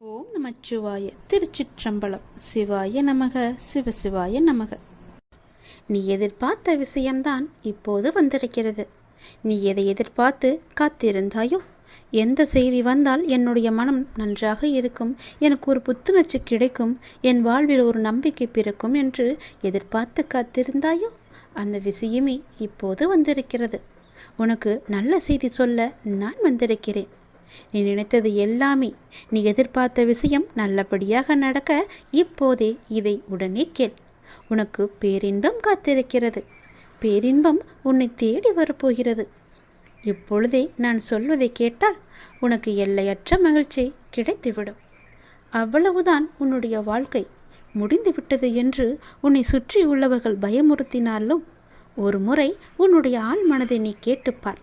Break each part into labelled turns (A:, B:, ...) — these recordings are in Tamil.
A: ஓம் நமச்சிவாய திருச்சிற்றம்பலம். சிவாய நமக சிவசிவாய நமக. நீ எதிர்பார்த்த விஷயம்தான் இப்போது வந்திருக்கிறது. நீ எதை எதிர்பார்த்து காத்திருந்தாயோ எந்த செய்தி வந்தால் என்னுடைய மனம் நன்றாக இருக்கும் எனக்கு ஒரு புத்துணர்ச்சி கிடைக்கும் என் வாழ்வில் ஒரு நம்பிக்கை பிறக்கும் என்று எதிர்பார்த்து காத்திருந்தாயோ அந்த விஷயமே இப்போது வந்திருக்கிறது. உனக்கு நல்ல செய்தி சொல்ல நான் வந்திருக்கிறேன். நீ நினைத்தது எல்லாமே. நீ எதிர்பார்த்த விஷயம் நல்லபடியாக நடக்க இப்போதே இதை உடனே கேள். உனக்கு பேரின்பம் காத்திருக்கிறது. பேரின்பம் உன்னை தேடி வரப்போகிறது. இப்பொழுதே நான் சொல்வதை கேட்டால் உனக்கு எல்லையற்ற மகிழ்ச்சி கிடைத்துவிடும். அவ்வளவுதான் உன்னுடைய வாழ்க்கை. முடிந்துவிட்டது என்று உன்னை சுற்றி உள்ளவர்கள் பயமுறுத்தினாலும் ஒரு முறை உன்னுடைய ஆழ்மனதை நீ கேட்டுப்பார்.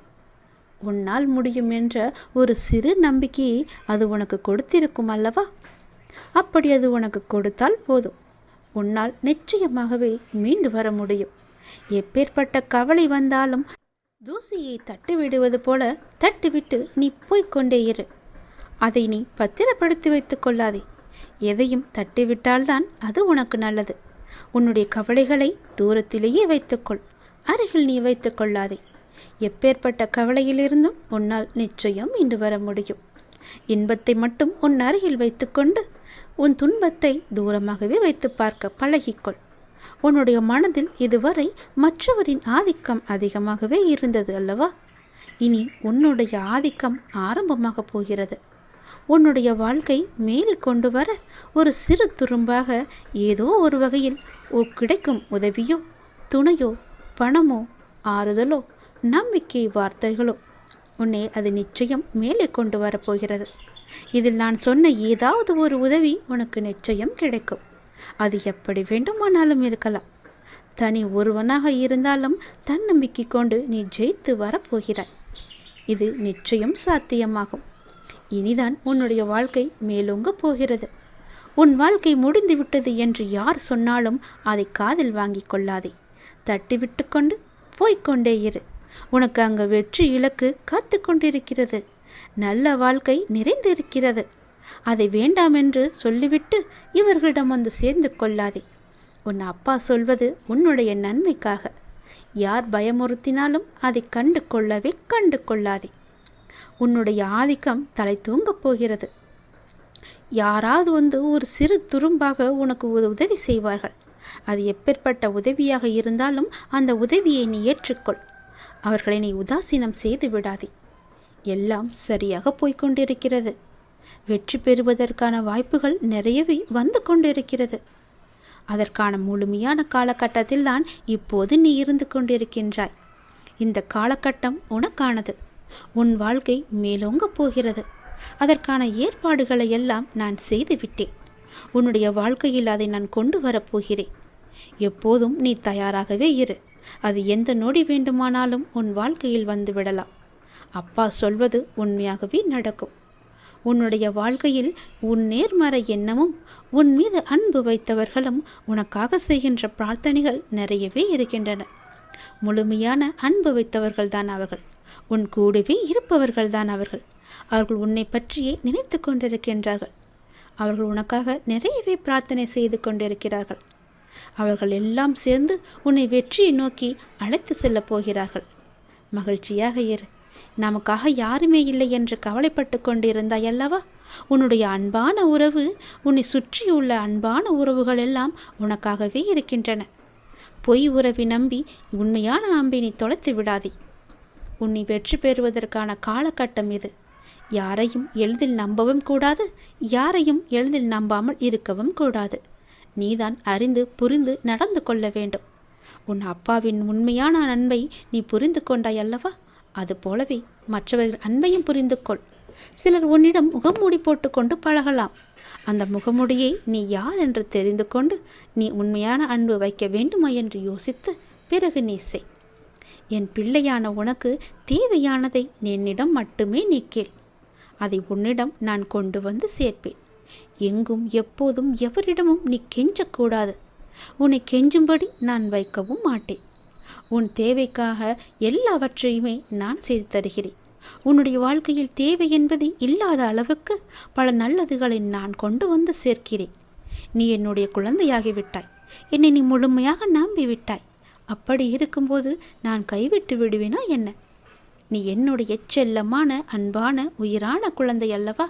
A: உன்னால் முடியும் என்ற ஒரு சிறு நம்பிக்கையை அது உனக்கு கொடுத்திருக்கும் அல்லவா? அப்படி அது உனக்கு கொடுத்தால் போதும். உன்னால் நிச்சயமாகவே மீண்டு வர முடியும். எப்பேற்பட்ட கவலை வந்தாலும் தூசியை தட்டுவிடுவது போல தட்டுவிட்டு நீ போய்க்கொண்டே இரு. அதை நீ பத்திரப்படுத்தி வைத்துக் கொள்ளாதே. எதையும் தட்டிவிட்டால்தான் அது உனக்கு நல்லது. உன்னுடைய கவலைகளை தூரத்திலேயே வைத்துக்கொள். அருகில் நீ வைத்துக் கொள்ளாதே. எப்பேற்பட்ட கவலையிலிருந்தும் உன்னால் நிச்சயம் இன்று வர முடியும். இன்பத்தை மட்டும் உன் அருகில் வைத்துக்கொண்டு உன் துன்பத்தை தூரமாகவே வைத்து பார்க்க பழகிக்கொள். உன்னுடைய மனதில் இதுவரை மற்றவரின் ஆதிக்கம் அதிகமாகவே இருந்தது அல்லவா? இனி உன்னுடைய ஆதிக்கம் ஆரம்பமாக போகிறது. உன்னுடைய வாழ்க்கை மேலே கொண்டு வர ஒரு சிறு துரும்பாக ஏதோ ஒரு வகையில் ஓ கிடைக்கும் உதவியோ துணையோ பணமோ ஆறுதலோ நம்பிக்கை வார்த்தைகளோ உன்னை அது நிச்சயம் மேலே கொண்டு வரப்போகிறது. இதில் நான் சொன்ன ஏதாவது ஒரு உதவி உனக்கு நிச்சயம் கிடைக்கும். அது எப்படி வேண்டுமானாலும் இருக்கலாம். தனி ஒருவனாக இருந்தாலும் தன்னம்பிக்கை கொண்டு நீ ஜெயித்து வரப்போகிறாய். இது நிச்சயம் சாத்தியமாகும். இனிதான் உன்னுடைய வாழ்க்கை மேலோங்க போகிறது. உன் வாழ்க்கை முடிந்துவிட்டது என்று யார் சொன்னாலும் அதை காதில் வாங்கிக் கொள்ளாதே. தட்டிவிட்டு கொண்டு போய்க்கொண்டே இரு. உனக்கு அங்கு வெற்றி இலக்கு காத்து கொண்டிருக்கிறது. நல்ல வாழ்க்கை நிறைந்திருக்கிறது. அதை வேண்டாம் என்று சொல்லிவிட்டு இவர்களிடம் வந்து சேர்ந்து கொள்ளாதே. உன் அப்பா சொல்வது உன்னுடைய நன்மைக்காக. யார் பயமுறுத்தினாலும் அதை கண்டு கொள்ளவே கண்டு கொள்ளாதே. உன்னுடைய ஆதிக்கம் தலை தூங்கப் போகிறது. யாராவது வந்து ஒரு சிறு துரும்பாக உனக்கு ஒரு உதவி செய்வார்கள். அது எப்பேற்பட்ட உதவியாக இருந்தாலும் அந்த உதவியை நீ ஏற்றுக்கொள். அவர்களை நீ உதாசீனம் செய்து விடாதே. எல்லாம் சரியாக போய்கொண்டிருக்கிறது வெற்றி பெறுவதற்கான வாய்ப்புகள் நிறையவே வந்து கொண்டிருக்கிறது. அதற்கான முழுமையான காலகட்டத்தில் தான் இப்போது நீ இருந்து கொண்டிருக்கின்றாய். இந்த காலகட்டம் உனக்கானது. உன் வாழ்க்கை மேலோங்க போகிறது. அதற்கான ஏற்பாடுகளை எல்லாம் நான் செய்துவிட்டேன் உன்னுடைய வாழ்க்கையில் அதை நான் கொண்டு வரப்போகிறேன் எப்போதும் நீ தயாராகவே இரு. அது எந்த நொடி வேண்டுமானாலும் உன் வாழ்க்கையில் வந்து விடலாம். அப்பா சொல்வது உண்மையாகவே நடக்கும். உன்னுடைய வாழ்க்கையில் உன் நேர்மறை எண்ணமும் உன் மீது அன்பு வைத்தவர்களும் உனக்காக செய்கின்ற பிரார்த்தனைகள் நிறையவே இருக்கின்றன. முழுமையான அன்பு வைத்தவர்கள் தான் அவர்கள். உன் கூடவே இருப்பவர்கள் தான் அவர்கள். அவர்கள் உன்னை பற்றியே நினைத்து கொண்டிருக்கின்றார்கள். அவர்கள் உனக்காக நிறையவே பிரார்த்தனை செய்து கொண்டிருக்கிறார்கள். அவர்கள் எல்லாம் சேர்ந்து உன்னை வெற்றியை நோக்கி அழைத்து செல்லப் போகிறார்கள். மகிழ்ச்சியாக இரு. நமக்காக யாருமே இல்லை என்று கவலைப்பட்டு கொண்டிருந்தாய் அல்லவா? உன்னுடைய அன்பான உறவு உன்னை சுற்றியுள்ள அன்பான உறவுகள் எல்லாம் உனக்காகவே இருக்கின்றன. பொய் உறவை நம்பி உண்மையான அம்பை நீ தொலைத்து விடாதே. உன்னை வெற்றி பெறுவதற்கான காலகட்டம் இது. யாரையும் எளிதில் நம்பவும் கூடாது யாரையும் எளிதில் நம்பாமல் இருக்கவும் கூடாது. நீதான் அறிந்து புரிந்து நடந்து கொள்ள வேண்டும். உன் அப்பாவின் உண்மையான அன்பை நீ புரிந்து கொண்டாய் அல்லவா? அது போலவே மற்றவர்கள் அன்பையும் புரிந்து கொள். சிலர் உன்னிடம் முகமூடி போட்டுக்கொண்டு பழகலாம். அந்த முகமுடியை நீ யார் என்று தெரிந்து கொண்டு நீ உண்மையான அன்பு வைக்க வேண்டுமா என்று யோசித்து பிறகு நீ செய். என் பிள்ளையான உனக்கு தேவையானதை என்னிடம் மட்டுமே நீ கேள். அதை உன்னிடம் நான் கொண்டு வந்து சேர்ப்பேன். எங்கும் எப்போதும் எவரிடமும் நீ கெஞ்சக்கூடாது. உன்னை கெஞ்சும்படி நான் வைக்கவும் மாட்டேன். உன் தேவைக்காக எல்லாவற்றையுமே நான் செய்து தருகிறேன். உன்னுடைய வாழ்க்கையில் தேவை என்பது இல்லாத அளவுக்கு பல நல்லதுகளை நான் கொண்டு வந்து சேர்க்கிறேன். நீ என்னுடைய குழந்தையாகிவிட்டாய் என்னை நீ முழுமையாக நம்பிவிட்டாய் அப்படி இருக்கும்போது நான் கைவிட்டு விடுவேனா என்ன? நீ என்னுடைய செல்லமான அன்பான உயிரான குழந்தை அல்லவா?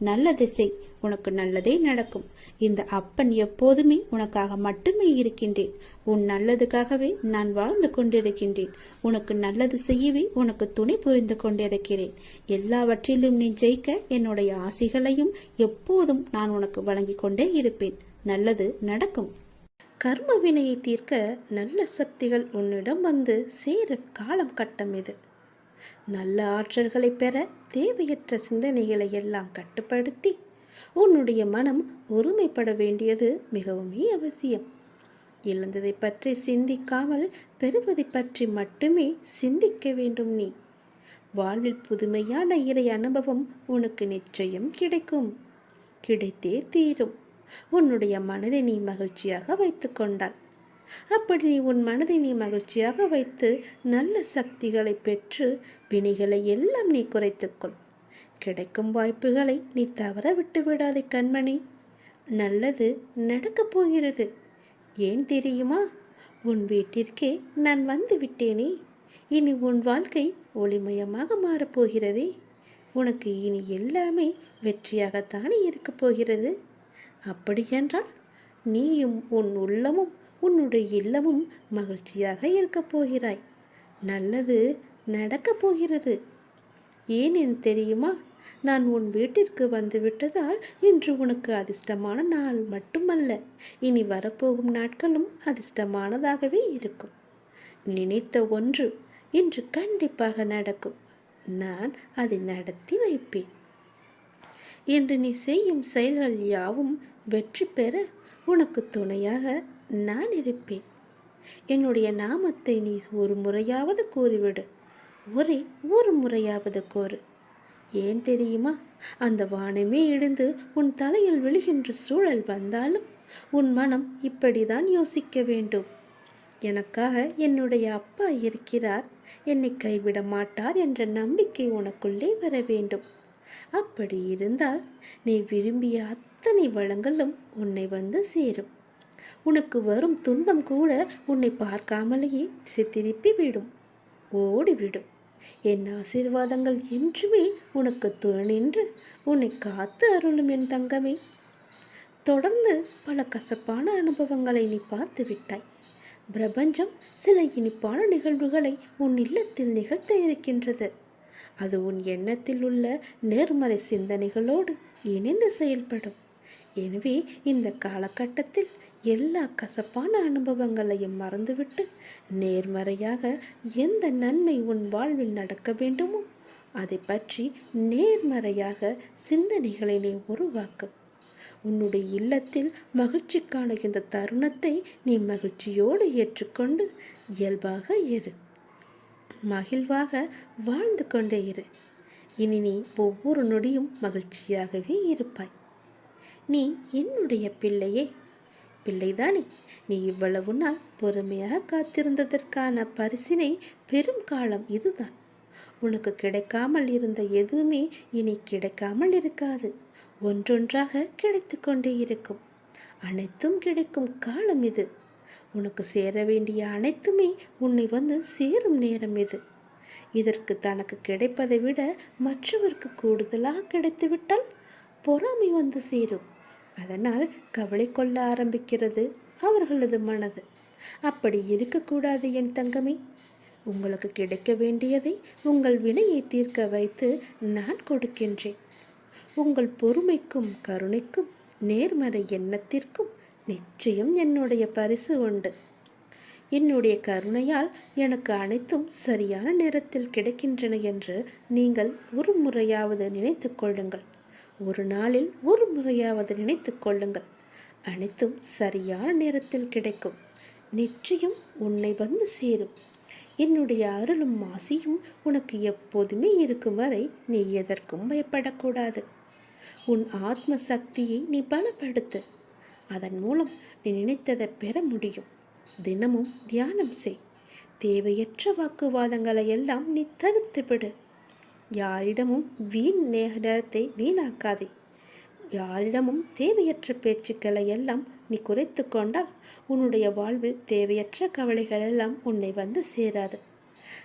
A: நல்ல திசை உனக்கு நல்லதே நடக்கும். இந்த அப்பன் எப்போதுமே உனக்காக மட்டுமே இருக்கின்றேன். உன் நல்லதுக்காகவே நான் வாழ்ந்து கொண்டிருக்கின்றேன். உனக்கு நல்லது செய்யவே உனக்கு துணை புரிந்து கொண்டிருக்கிறேன். எல்லாவற்றிலும் நீ ஜெயிக்க என்னுடைய ஆசைகளையும் எப்போதும் நான் உனக்கு வழங்கிக் கொண்டே இருப்பேன். நல்லது நடக்கும். கர்ம வினையை தீர்க்க நல்ல சக்திகள் உன்னிடம் வந்து சேர காலம் கட்டம் இது. நல்ல ஆற்றல்களை பெற தேவையற்ற சிந்தனைகளை எல்லாம் கட்டுப்படுத்தி உன்னுடைய மனம் ஒருமைப்பட வேண்டியது மிகவுமே அவசியம். இழந்ததை பற்றி சிந்திக்காமல் பெறுவதை பற்றி மட்டுமே சிந்திக்க வேண்டும் நீ. வாழ்வில் புதுமையான இறை அனுபவம் உனக்கு நிச்சயம் கிடைக்கும். கிடைத்தே தீரும். உன்னுடைய மனதை நீ மகிழ்ச்சியாக வைத்துக்கொண்டாள் அப்படி நீ உன் மனதை நீ மகிழ்ச்சியாக வைத்து நல்ல சக்திகளை பெற்று வினைகளை எல்லாம் நீ குறைத்துக்கொள். கிடைக்கும் வாய்ப்புகளை நீ தவற விட்டு விடாதே கண்மணி. நல்லது நடக்கப் போகிறது. ஏன் தெரியுமா? உன் வீட்டிற்கே நான் வந்து விட்டேனே. இனி உன் வாழ்க்கை ஒளிமயமாக மாறப்போகிறதே உனக்கு இனி எல்லாமே வெற்றியாகத்தானே இருக்கப் போகிறது. அப்படியென்றால் நீயும் உன் உள்ளமும் உன்னுடைய இல்லமும் மகிழ்ச்சியாக இருக்கப் போகிறாய். நல்லது நடக்கப் போகிறது. ஏன் என் தெரியுமா? நான் உன் வீட்டிற்கு வந்துவிட்டதால் இன்று உனக்கு அதிர்ஷ்டமான நாள் மட்டுமல்ல. இனி வரப்போகும் நாட்களும் அதிர்ஷ்டமானதாகவே இருக்கும். நினைத்த ஒன்று இன்று கண்டிப்பாக நடக்கும். நான் அதை நடத்தி வைப்பேன். என்று நீ செய்யும் செயல்கள் யாவும் வெற்றி பெற உனக்கு துணையாக நான் இருப்பேன். என்னுடைய நாமத்தை நீ ஒரு முறையாவது கூறிவிடு. ஒரே ஒரு முறையாவது கூறு. ஏன் தெரியுமா? அந்த வானமே இடிந்து உன் தலையில் விழுகின்ற சூழல் வந்தாலும் உன் மனம் இப்படிதான் யோசிக்க வேண்டும். எனக்காக என்னுடைய அப்பா இருக்கிறார். என்னை கைவிட மாட்டார் என்ற நம்பிக்கை உனக்குள்ளே வர வேண்டும். அப்படி இருந்தால் நீ விரும்பிய அத்தனை வளங்களும் உன்னை வந்து சேரும். உனக்கு வரும் துன்பம் கூட உன்னை பார்க்காமலேயே திசை திருப்பி விடும். ஓடிவிடும் என் ஆசீர்வாதங்கள் என்றுமே உனக்கு துணின்று உன்னை காத்து அருளும் என் தங்கமே. தொடர்ந்து பல கசப்பான அனுபவங்களை நீ பார்த்து விட்டாய். பிரபஞ்சம் சில இனிப்பான நிகழ்வுகளை உன் இல்லத்தில் நிகழ்த்த இருக்கின்றது. அது உன் எண்ணத்தில் உள்ள நேர்மறை சிந்தனைகளோடு இணைந்து செயல்படும். எனவே இந்த காலகட்டத்தில் எல்லா கசப்பான அனுபவங்களையும் மறந்துவிட்டு நேர்மறையாக எந்த நன்மை உன் வாழ்வில் நடக்க வேண்டுமோ அதை பற்றி நேர்மறையாக சிந்தனைகளை நீ உருவாக்கு. உன்னுடைய இல்லத்தில் மகிழ்ச்சிக்கான இந்த தருணத்தை நீ மகிழ்ச்சியோடு ஏற்றுக்கொண்டு இயல்பாக இரு. மகிழ்வாக வாழ்ந்து கொண்டே இரு. இனி நீ ஒவ்வொரு நொடியும் மகிழ்ச்சியாகவே இருப்பாய். நீ என்னுடைய பிள்ளையே. பிள்ளைதானே? நீ இவ்வளவு நாள் பொறுமையாக காத்திருந்ததற்கான பரிசினை பெரும் காலம் இதுதான். உனக்கு கிடைக்காமல் இருந்த எதுவுமே இனி கிடைக்காமல் இருக்காது. ஒன்றொன்றாக கிடைத்து கொண்டே இருக்கும். அனைத்தும் கிடைக்கும் காலம் இது. உனக்கு சேர வேண்டிய அனைத்துமே உன்னை வந்து சேரும் நேரம் இது. இதற்கு தனக்கு கிடைப்பதை விட மற்றவருக்கு கூடுதலாக கிடைத்துவிட்டால் பொறாமை வந்து சேரும். அதனால் கவலை கொள்ள ஆரம்பிக்கிறது அவர்களது மனது. அப்படி இருக்கக்கூடாது என் தங்கமே. உங்களுக்கு கிடைக்க வேண்டியதை உங்கள் வினையை தீர்க்க வைத்து நான் கொடுக்கின்றேன். உங்கள் பொறுமைக்கும் கருணைக்கும் நேர்மறை எண்ணத்திற்கும் நிச்சயம் என்னுடைய பரிசு உண்டு. என்னுடைய கருணையால் எனக்கு அனைத்தும் சரியான நேரத்தில் கிடைக்கின்றன என்று நீங்கள் ஒரு முறையாவது நினைத்து கொள்ளுங்கள். ஒரு நாளில் ஒரு முறையாவது நினைத்து கொள்ளுங்கள். அனைத்தும் சரியான நேரத்தில் கிடைக்கும். நிச்சயம் உன்னை வந்து சேரும். என்னுடைய அருளும் ஆசியும் உனக்கு எப்போதுமே இருக்கும் வரை நீ எதற்கும் பயப்படக்கூடாது. உன் ஆத்ம சக்தியை நீ பலப்படுத்து. அதன் மூலம் நீ நினைத்ததை பெற முடியும். தினமும் தியானம் செய். தேவையற்ற வாக்குவாதங்களை எல்லாம் நீ தவிர்த்து விடு யாரிடமும் வீண் நேரத்தை வீணாக்காதே. யாரிடமும் தேவையற்ற பேச்சுக்களை எல்லாம் நீ குறைத்து கொண்டால் உன்னுடைய வாழ்வில் தேவையற்ற கவலைகள் எல்லாம் உன்னை வந்து சேராது.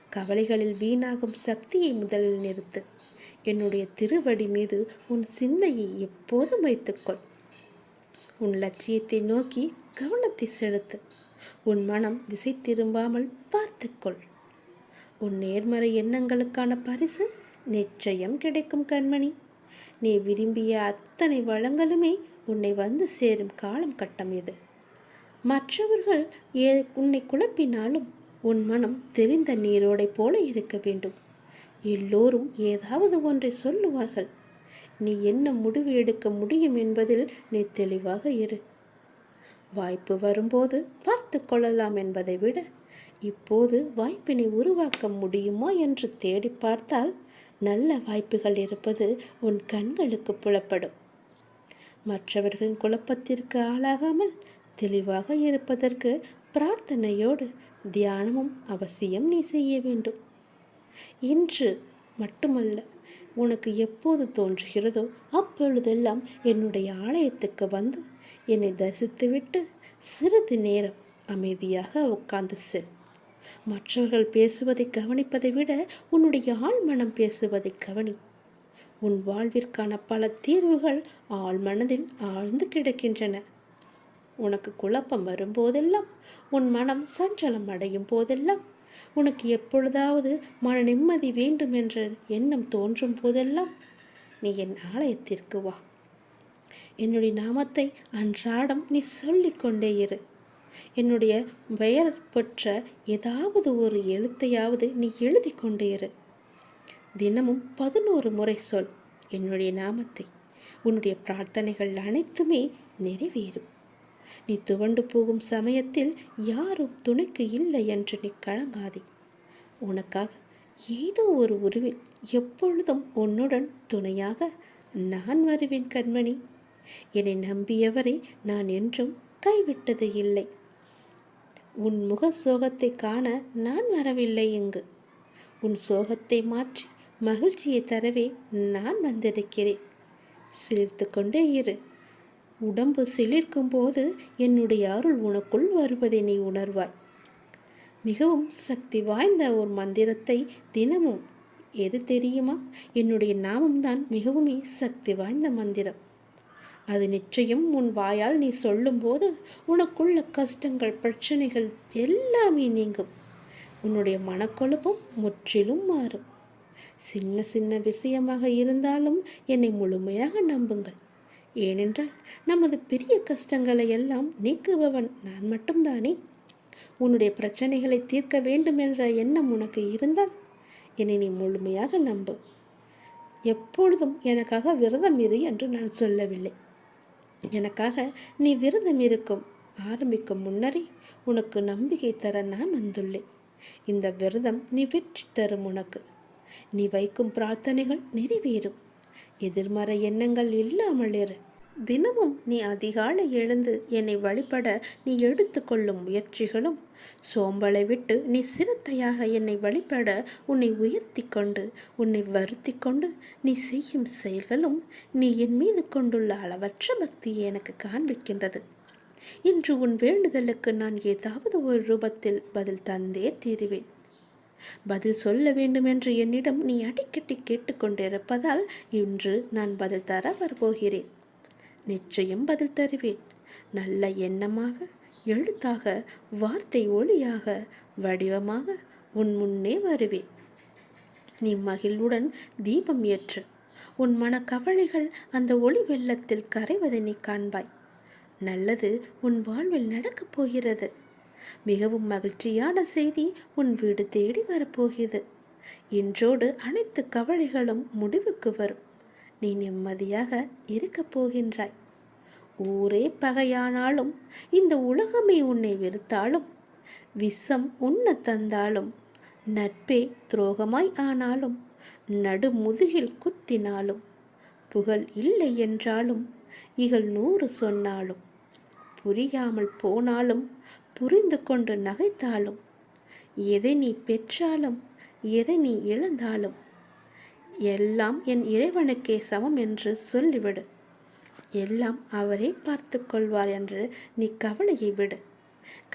A: கவலைகளில் வீணாகும் சக்தியை முதலில் நிறுத்து. என்னுடைய திருவடி மீது உன் சிந்தையை எப்போதும் வைத்துக்கொள். உன் லட்சியத்தை நோக்கி கவனத்தை செலுத்து. உன் மனம் திசை திரும்பாமல் பார்த்துக்கொள். உன் நேர்மறை எண்ணங்களுக்கான பரிசு நிச்சயம் கிடைக்கும் கண்மணி. நீ விரும்பிய அத்தனை வளங்களுமே உன்னை வந்து சேரும் காலம் கட்டம் இது. மற்றவர்கள் ஏ உன்னை குழப்பினாலும் உன் மனம் தெரிந்த நீரோடை போல இருக்க வேண்டும். எல்லோரும் ஏதாவது ஒன்றை சொல்லுவார்கள். நீ என்ன முடிவு எடுக்க முடியும் என்பதில் நீ தெளிவாக இரு. வாய்ப்பு வரும்போது பார்த்து கொள்ளலாம் என்பதை விட இப்போது வாய்ப்பினை உருவாக்க முடியுமா என்று தேடி பார்த்தால் நல்ல வாய்ப்புகள் இருப்பது உன் கண்களுக்கு புலப்படும். மற்றவர்களின் குழப்பத்திற்கு ஆளாகாமல் தெளிவாக இருப்பதற்கு பிரார்த்தனையோடு தியானமும் அவசியம் நீ செய்ய வேண்டும். இன்று மட்டுமல்ல உனக்கு எப்போது தோன்றுகிறதோ அப்பொழுதெல்லாம் என்னுடைய ஆலயத்துக்கு வந்து என்னை தரிசித்துவிட்டு சிறிது நேரம் அமைதியாக உட்கார்ந்து செல். மற்றவர்கள் பேசுவதை கவனிப்பதை விட உன்னுடைய ஆழ்மனம் பேசுவதை கவனி. உன் வாழ்விற்கான பல தீர்வுகள் ஆழ் மனதில் ஆழ்ந்து கிடக்கின்றன. உனக்கு குழப்பம் வரும்போதெல்லாம் உன் மனம் சஞ்சலம் அடையும் போதெல்லாம் உனக்கு எப்பொழுதாவது மன நிம்மதி வேண்டும் என்ற எண்ணம் தோன்றும் போதெல்லாம் நீ என் ஆலயத்திற்கு வா. என்னுடைய நாமத்தை அன்றாடம் நீ சொல்லிக்கொண்டே இரு. என்னுடைய பெயர் பெற்ற ஏதாவது ஒரு எழுத்தையாவது நீ எழுதி கொண்டே இரு. தினமும் பதினோரு முறை சொல் என்னுடைய நாமத்தை. உன்னுடைய பிரார்த்தனைகள் அனைத்துமே நிறைவேறும். நீ துவண்டு போகும் சமயத்தில் யாரும் துணைக்கு இல்லை என்று நீ கலங்காதே. உனக்காக ஏதோ ஒரு உருவில் எப்பொழுதும் உன்னுடன் துணையாக நான் வருவேன் கண்மணி. என்னை நம்பியவரை நான் என்றும் கைவிட்டது இல்லை. உன் முக சோகத்தை காண நான் வரவில்லை இங்கு. உன் சோகத்தை மாற்றி மகிழ்ச்சியை தரவே நான் வந்திருக்கிறேன். சிரித்து கொண்டே இரு. உடம்பு சிலிர்க்கும் போது என்னுடைய அருள் உனக்குள் வருவதை நீ உணர்வாய். மிகவும் சக்தி வாய்ந்த ஒரு மந்திரத்தை தினமும். எது தெரியுமா? என்னுடைய நாமம்தான் மிகவுமே சக்தி வாய்ந்த மந்திரம். அது நிச்சயம் உன் வாயால் நீ சொல்லும்போது உனக்குள்ள கஷ்டங்கள் பிரச்சனைகள் எல்லாமே நீங்கும். உன்னுடைய மனக்குழப்பம் முற்றிலும் மாறும். சின்ன சின்ன விஷயமாக இருந்தாலும் என்னை முழுமையாக நம்புங்கள். ஏனென்றால் நமது பெரிய கஷ்டங்களை எல்லாம் நீக்குபவன் நான் மட்டும்தானே? உன்னுடைய பிரச்சனைகளை தீர்க்க வேண்டும் என்ற எண்ணம் உனக்கு இருந்தால் என்னை நீ முழுமையாக நம்பு. எப்பொழுதும் எனக்காக விரதம் இரு என்று நான் சொல்லவில்லை. எனக்காக நீ விரதம் இருக்கும். ஆரம்பிக்கும் முன்னரே உனக்கு நம்பிக்கை தர நான் வந்துள்ளேன். இந்த விரதம் நீ வெற்றி தரும் உனக்கு. நீ வைக்கும் பிரார்த்தனைகள் நிறைவேறும். எதிர்மறை எண்ணங்கள் இல்லாமல் இரு. தினமும் நீ அதிகாலை எழுந்து என்னை வழிபட நீ எடுத்துக்கொள்ளும் முயற்சிகளும். சோம்பலை விட்டு நீ சிரத்தையாக என்னை வழிபட உன்னை உயர்த்தி கொண்டு உன்னை வருத்தி கொண்டு நீ செய்யும் செயல்களும் நீ என் மீது கொண்டுள்ள அளவற்ற பக்தியை எனக்கு காண்பிக்கின்றது. இன்று உன் வேண்டுதலுக்கு நான் ஏதாவது ஒரு ரூபத்தில் பதில் தந்தே தீருவேன். பதில் சொல்ல வேண்டும் என்று என்னிடம் நீ அடிக்கடி கேட்டுக்கொண்டிருப்பதால் இன்று நான் பதில் தர வரப்போகிறேன் நிச்சயம் பதில் தருவேன். நல்ல எண்ணமாக எழுத்தாக வார்த்தை ஒளியாக வடிவமாக உன் முன்னே வருவேன். நீ மகிழ்வுடன் தீபம் ஏற்று உன் மனக்கவலைகள் அந்த ஒளி வெள்ளத்தில் கரைவதை நீ காண்பாய். நல்லது உன் வாழ்வில் நடக்கப் போகிறது. மிகவும் மகிழ்ச்சியான செய்தி உன் வீடு தேடி வரப்போகிறது. இன்றோடு அனைத்து கவலைகளும் முடிவுக்கு வரும். நீ நிம்மதியாக இருக்கப் போகின்றாய். ஊரே பகையானாலும் இந்த உலகமே உன்னை வெறுத்தாலும் விஷம் உண்ண தந்தாலும் நட்பே துரோகமாய் ஆனாலும் நடுமுதுகில் குத்தினாலும் புகழ் இல்லை என்றாலும் இகழ் நூறு சொன்னாலும் புரியாமல் போனாலும் புரிந்து கொண்டு நகைத்தாலும் எதை நீ பெற்றாலும் எதை நீ இழந்தாலும் எல்லாம் என் இறைவனுக்கே சமம் என்று சொல்லிவிடு. எல்லாம் அவரே பார்த்து கொள்வார் என்று நீ கவலையை விடு.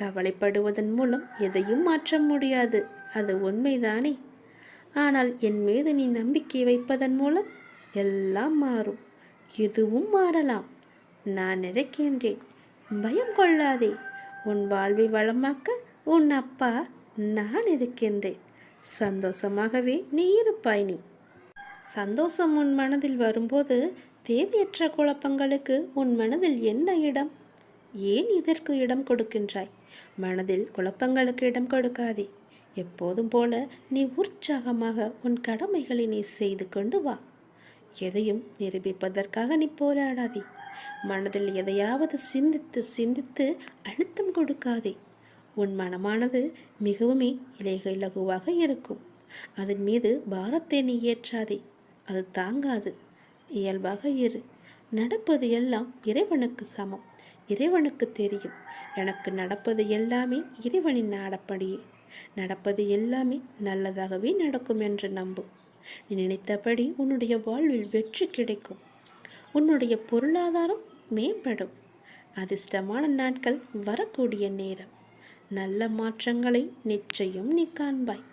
A: கவலைப்படுவதன் மூலம் எதையும் மாற்ற முடியாது. அது உண்மைதானே? ஆனால் என் மீது நீ நம்பிக்கை வைப்பதன் மூலம் எல்லாம் மாறும். எதுவும் மாறலாம். நான் இருக்கின்றேன் பயம் கொள்ளாதே. உன் வாழ்வை வளமாக்க உன் அப்பா நான் இருக்கின்றேன். சந்தோஷமாகவே நீ இருப்பாய் நீ. சந்தோஷம் உன் மனதில் வரும்போது தேவையற்ற குழப்பங்களுக்கு உன் மனதில் என்ன இடம்? ஏன் இதற்கு இடம் கொடுக்கின்றாய்? மனதில் குழப்பங்களுக்கு இடம் கொடுக்காதே. எப்போதும் போல நீ உற்சாகமாக உன் கடமைகளை நீ செய்து கொண்டு வா. எதையும் நிரூபிப்பதற்காக நீ போராடாதே. மனதில் எதையாவது சிந்தித்து சிந்தித்து அழுத்தம் கொடுக்காதே. உன் மனமானது மிகவுமே இலைகள் இலகுவாக இருக்கும். அதன் மீது பாரத்தை நீ ஏற்றாதே. அது தாங்காது. இயல்பாக இரு. நடப்பது எல்லாம் இறைவனுக்கு சமம். இறைவனுக்கு தெரியும். எனக்கு நடப்பது எல்லாமே இறைவனின் நாடப்படியே நடப்பது எல்லாமே நல்லதாகவே நடக்கும் என்று நம்பு. நீ நினைத்தபடி உன்னுடைய வாழ்வில் வெற்றி கிடைக்கும். உன்னுடைய பொருளாதாரம் மேம்படும். அதிர்ஷ்டமான நாட்கள் வரக்கூடிய நேரம். நல்ல மாற்றங்களை நிச்சயம் நீ காண்பாய்.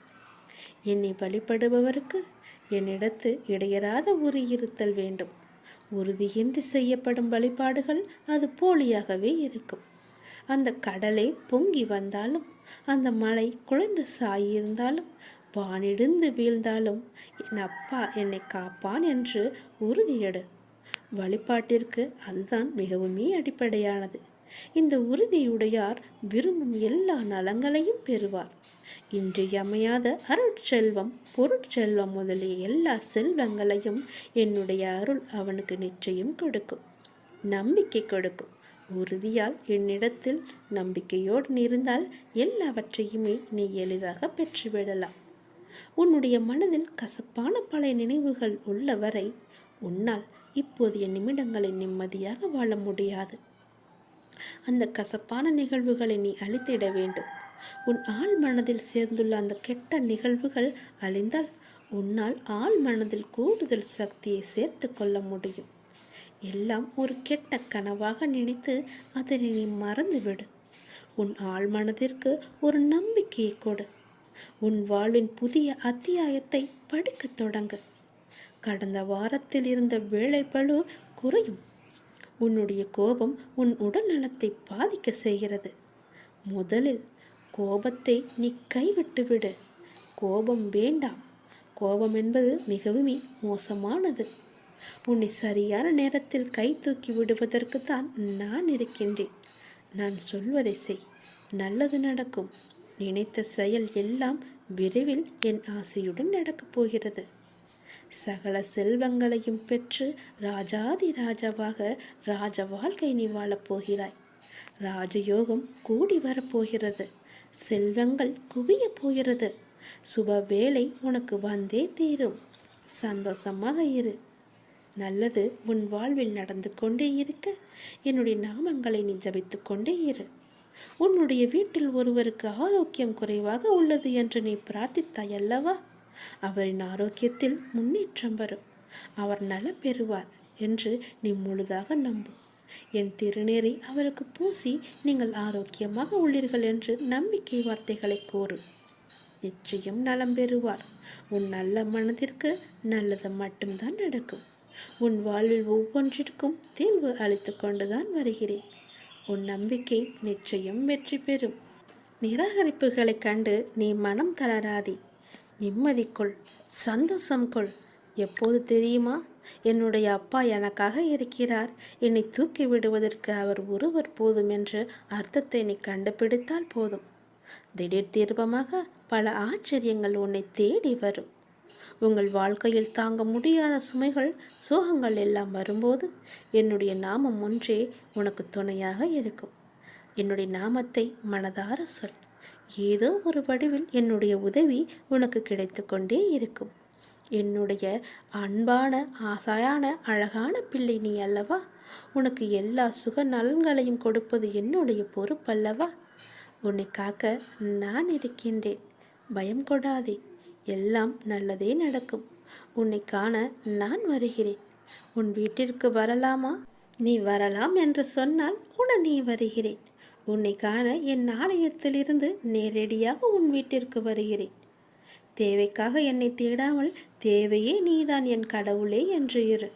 A: என்னை வழிபடுபவருக்கு என்னிடத்து இடையராத உரியிருத்தல் வேண்டும். உறுதியின்றி செய்யப்படும் வழிபாடுகள் அது போலியாகவே இருக்கும். அந்த கடலை பொங்கி வந்தாலும் அந்த மலை குழந்து சாயிருந்தாலும் வானிடுந்து வீழ்ந்தாலும் என் அப்பா என்னை காப்பான் என்று உறுதியெடு. வழிபாட்டிற்கு அதுதான் மிகவுமே அடிப்படையானது. இந்த உறுதியுடையார் விரும்பும் எல்லா நலங்களையும் பெறுவார். இன்றியமையாத அருட்செல்வம் பொருட்செல்வம் முதலிய எல்லா செல்வங்களையும் என்னுடைய அருள் அவனுக்கு நிச்சயம் கொடுக்கும் நம்பிக்கை கொடுக்கும். உறுதியால் என்னிடத்தில் நம்பிக்கையோடு இருந்தால் எல்லாவற்றையுமே நீ எளிதாக பெற்றுவிடலாம். உன்னுடைய மனதில் கசப்பான பழைய நினைவுகள் உள்ளவரை உன்னால் இப்போதைய நிமிடங்களை நிம்மதியாக வாழ முடியாது. அந்த கசப்பான நிகழ்வுகளை நீ அழித்திட வேண்டும். உன் ஆள் மனதில் சேர்ந்துள்ள அந்த கெட்ட நிகழ்வுகள் அழிந்தால் உன்னால் ஆள் மனதில் கூடுதல் சக்தியை சேர்த்து கொள்ள முடியும். எல்லாம் ஒரு கெட்ட கனவாக நினைத்து அதனை நீ மறந்துவிடு. உன் ஆள் மனதிற்கு ஒரு நம்பிக்கையை கொடு. உன் வாழ்வின் புதிய அத்தியாயத்தை படிக்கத் தொடங்கு. கடந்த வாரத்தில் இருந்த வேலைப்பளு குறையும். உன்னுடைய கோபம் உன் உடல் நலத்தை பாதிக்க செய்கிறது. முதலில் கோபத்தை நீ கைவிட்டு விடு கோபம் வேண்டாம். கோபம் என்பது மிகவும் மோசமானது. உன்னை சரியான நேரத்தில் கை தூக்கி விடுவதற்கு தான் நான் இருக்கின்றேன். நான் சொல்வதை செய். நல்லது நடக்கும். நினைத்த செயல் எல்லாம் விரைவில் என் ஆசையுடன் நடக்கப் போகிறது. சகல செல்வங்களையும் பெற்று ராஜாதி ராஜாவாக ராஜ வாழ்க்கை நீ வாழப் போகிறாய். ராஜயோகம் கூடி வரப்போகிறது செல்வங்கள் குவியப் போகிறது. சுப வேலை உனக்கு வந்தே தீரும். சந்தோஷமாக இரு. நல்லது உன் வாழ்வில் நடந்து கொண்டே இருக்க. என்னுடைய நாமங்களை நீ ஜபித்து கொண்டே இரு. உன்னுடைய வீட்டில் ஒருவருக்கு ஆரோக்கியம் குறைவாக உள்ளது என்று நீ பிரார்த்தித்தாய் அல்லவா? அவரின் ஆரோக்கியத்தில் முன்னேற்றம் வரும். அவர் நலம் பெறுவார் என்று நீ முழுதாக நம்பு. என் திருநீரை அவருக்கு பூசி நீங்கள் ஆரோக்கியமாக உள்ளீர்கள் என்று நம்பிக்கை வார்த்தைகளை கூறு. நிச்சயம் நலம் பெறுவார். உன் நல்ல மனதிற்கு நல்லது மட்டும்தான் நடக்கும். உன் வாழ்வில் ஒவ்வொன்றிற்கும் தீர்வு அளித்து கொண்டுதான் வருகிறேன். உன் நம்பிக்கை நிச்சயம் வெற்றி பெறும். நிராகரிப்புகளைக் கண்டு நீ மனம் தளராதே. நிம்மதி கொள். சந்தோஷம் கொள். எப்போது தெரியுமா? என்னுடைய அப்பா எனக்காக இருக்கிறார். என்னை தூக்கி விடுவதற்கு அவர் ஒருவர் போதும் என்று அர்த்தத்தை நீ கண்டுபிடித்தால் போதும். திடீர் தீர்ப்பமாக பல ஆச்சரியங்கள் உன்னை தேடி வரும். உங்கள் வாழ்க்கையில் தாங்க முடியாத சுமைகள் சோகங்கள் எல்லாம் வரும்போது என்னுடைய நாமம் ஒன்றே உனக்கு துணையாக இருக்கும். என்னுடைய நாமத்தை மனதார சொல். ஏதோ ஒரு வடிவில் என்னுடைய உதவி உனக்கு கிடைத்து கொண்டே இருக்கும். என்னுடைய அன்பான ஆசையான அழகான பிள்ளை நீ அல்லவா? உனக்கு எல்லா சுக நலன்களையும் கொடுப்பது என்னுடைய பொறுப்பல்லவா உன்னை காக்க நான் இருக்கின்றேன். பயம் கொடாதே. எல்லாம் நல்லதே நடக்கும். உன்னை காண நான் வருகிறேன். உன் வீட்டிற்கு வரலாமா? நீ வரலாம் என்று சொன்னால் உடனே வருகிறேன். உன்னை காண என் ஆலயத்திலிருந்து நேரடியாக உன் வீட்டிற்கு வருகிறேன். தேவைக்காக என்னை தேடாமல் தேவையே நீதான் என் கடவுளே என்று இரு.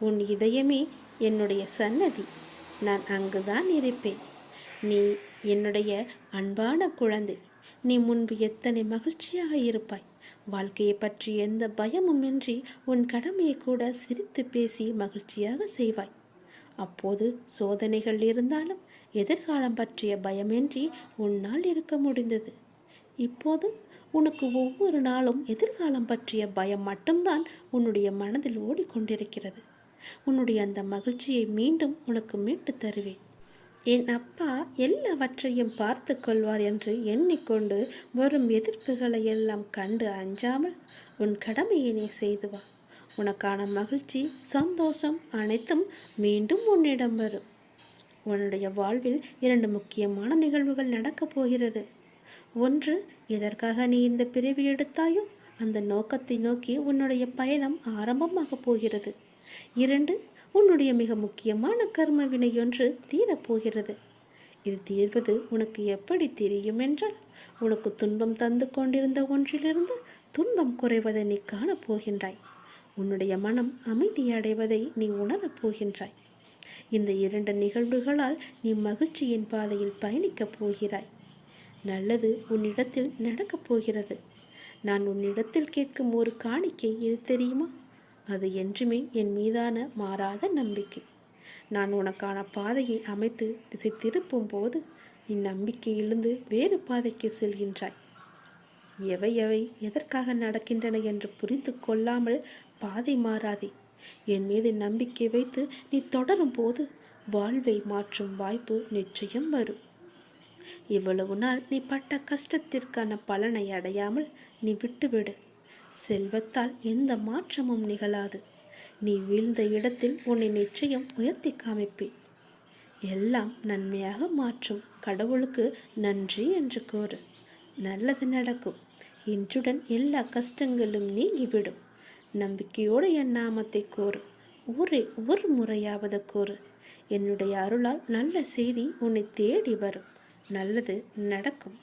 A: உன் இதயமே என்னுடைய சன்னதி நான் அங்குதான் இருப்பேன். நீ என்னுடைய அன்பான குழந்தை. நீ முன்பு எத்தனை மகிழ்ச்சியாக இருப்பாய். வாழ்க்கையை பற்றி எந்த பயமும் இன்றி உன் கடமையை கூட சிரித்து பேசி மகிழ்ச்சியாக செய்வாய். அப்போது சோதனைகள் இருந்தாலும் எதிர்காலம் பற்றிய பயமின்றி உன்னால் இருக்க முடிந்தது. இப்போதும் உனக்கு ஒவ்வொரு நாளும் எதிர்காலம் பற்றிய பயம் மட்டும்தான் உன்னுடைய மனதில் ஓடிக்கொண்டிருக்கிறது. உன்னுடைய அந்த மகிழ்ச்சியை மீண்டும் உனக்கு மீட்டு தருவேன். என் அப்பா எல்லாவற்றையும் பார்த்து கொள்வார் என்று எண்ணிக்கொண்டு வரும் எதிர்ப்புகளை எல்லாம் கண்டு அஞ்சாமல் உன் கடமையை நீ செய்து வா. உனக்கான மகிழ்ச்சி சந்தோஷம் அனைத்தும் மீண்டும் உன்னிடம் வரும். உன்னுடைய வாழ்வில் இரண்டு முக்கியமான நிகழ்வுகள் நடக்கப் போகிறது. ஒன்று எதற்காக நீ இந்த பிரிவு எடுத்தாயோ அந்த நோக்கத்தை நோக்கி உன்னுடைய பயணம் ஆரம்பமாகப் போகிறது. இரண்டு உன்னுடைய மிக முக்கியமான கர்ம வினையொன்று தீரப்போகிறது இது தீர்வது உனக்கு எப்படி தெரியும் என்றால் உனக்கு துன்பம் தந்து கொண்டிருந்த ஒன்றிலிருந்து துன்பம் குறைவதை நீ காணப்போகின்றாய் உன்னுடைய மனம் அமைதியடைவதை நீ உணரப் போகின்றாய். இந்த இரண்டு நிகழ்வுகளால் நீ மகிழ்ச்சியின் பாதையில் பயணிக்கப் போகிறாய். நல்லது உன்னிடத்தில் நடக்கப் போகிறது. நான் உன்னிடத்தில் கேட்கும் ஒரு காணிக்கை எது தெரியுமா? அது என்றுமே என் மீதான மாறாத நம்பிக்கை. நான் உனக்கான பாதையை அமைத்து திசை திருப்பும் போது நீ நம்பிக்கையிலிருந்து வேறு பாதைக்கு செல்கின்றாய். எவை எவை எதற்காக நடக்கின்றன என்று புரிந்து கொள்ளாமல் பாதை மாறாதே. என் மீது நம்பிக்கை வைத்து நீ தொடரும் போது வாழ்வை மாற்றும் வாய்ப்பு நிச்சயம் வரும். இவ்வளவு நாள் நீ பட்ட கஷ்டத்திற்கான பலனை அடையாமல் நீ விட்டுவிடு. செல்வத்தால் எந்த மாற்றமும் நிகழாது. நீ வீழ்ந்த இடத்தில் உன்னை நிச்சயம் உயர்த்தி காமிப்பேன். எல்லாம் நன்மையாக மாற்றும். கடவுளுக்கு நன்றி என்று கூறு. நல்லது நடக்கும். இன்றுடன் எல்லா கஷ்டங்களும் நீங்கிவிடும். நம்பிக்கையோடு என் நாமத்தை கூறு.
B: ஒரே ஒரு முறையாவது கூறு. என்னுடைய அருளால் நல்ல செய்தி உன்னை தேடி வரும். நல்லது நடக்கும்.